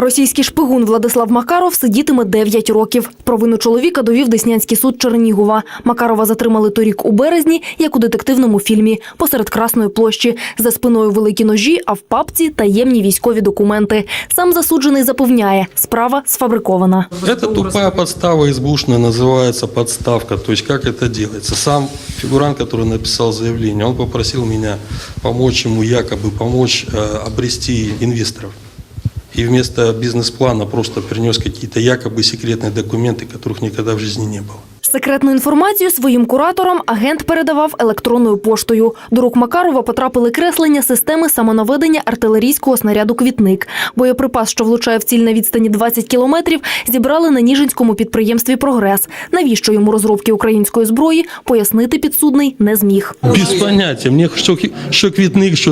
Російський шпигун Владислав Макаров сидітиме 9 років. Провину чоловіка довів Деснянський суд Чернігова. Макарова затримали торік у березні, як у детективному фільмі, посеред Красної площі. За спиною великі ножі, а в папці таємні військові документи. Сам засуджений запевняє, справа сфабрикована. Это тупая подстава избушная, называется подставка. То есть как это делается? Сам фигурант, который написал заявление, он попросил меня помочь ему, якобы помочь э, обрести инвесторов. И вместо бизнес-плана просто принес какие-то якобы секретные документы, которых никогда в жизни не было. Секретну інформацію своїм кураторам агент передавав електронною поштою. До рук Макарова потрапили креслення системи самонаведення артилерійського снаряду «Квітник». Боєприпас, що влучає в ціль на відстані 20 кілометрів, зібрали на Ніжинському підприємстві «Прогрес». Навіщо йому розробки української зброї, пояснити підсудний не зміг. Без понятия. Мне что, ки- что квитник, что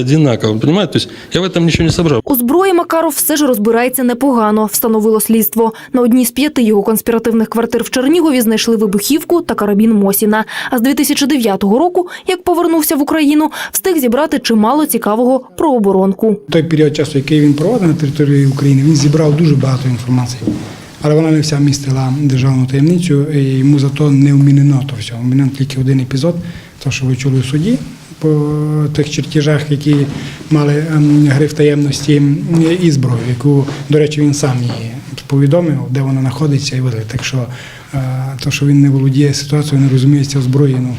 одинаково. Понимаете? То я в этом ничего не собрал. У зброї Макаров все ж розбирається непогано, встановило слідство. На одній з п'яти його конспіративних квартир в Чернігові знайшли вибухівку та карабін Мосіна. А з 2009 року, як повернувся в Україну, встиг зібрати чимало цікавого про оборонку. той період часу, який він проводив на території України, він зібрав дуже багато інформації. Але вона не вся містила державну таємницю, і йому зато не вмінено то все. Вмінено тільки один епізод, то що ви чули у суді по тих чертежах, які мали ем, гриф таємності і зброю, яку, до речі, він сам її повідомив, де вона знаходиться і видав. Так що е, то, що він не володіє ситуацією, не розуміється в зброї, ну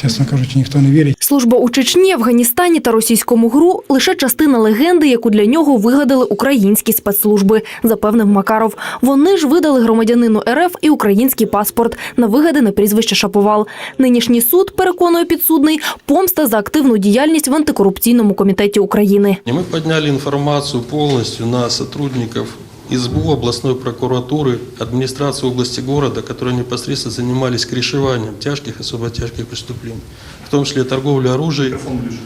чесно кажучи, ніхто не вірить. Служба у Чечні, Афганістані та російському ГРУ – лише частина легенди, яку для нього вигадали українські спецслужби, запевнив Макаров. Вони ж видали громадянину РФ і український паспорт на вигадане прізвище Шаповал. Нинішній суд, переконує підсудний, помста за активну діяльність в антикорупційному комітеті України. И мы подняли информацию полностью на сотрудников СБУ, областной прокуратуры, администрации области города, которые непосредственно занимались крышеванием тяжких и особо тяжких преступлений, в том числе торговлей оружием,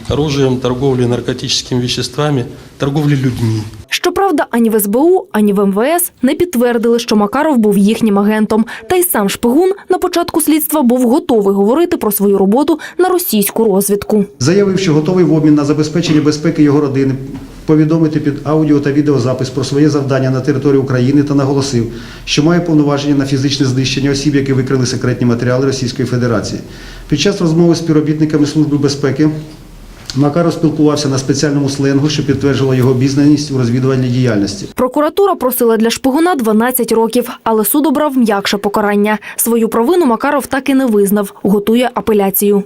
оружием, торговлей наркотическими веществами, торговлей людьми. Щоправда, ані в СБУ, ані в МВС не підтвердили, що Макаров був їхнім агентом. Та й сам шпигун на початку слідства був готовий говорити про свою роботу на російську розвідку. Заявив, що готовий в обмін на забезпечення безпеки його родини повідомити під аудіо та відеозапис про своє завдання на території України та наголосив, що має повноваження на фізичне знищення осіб, які викрили секретні матеріали Російської Федерації. Під час розмови з співробітниками Служби безпеки Макаров спілкувався на спеціальному сленгу, що підтверджувало його обізнаність у розвідувальній діяльності. Прокуратура просила для шпигуна 12 років, але суд обрав м'якше покарання. Свою провину Макаров так і не визнав, готує апеляцію.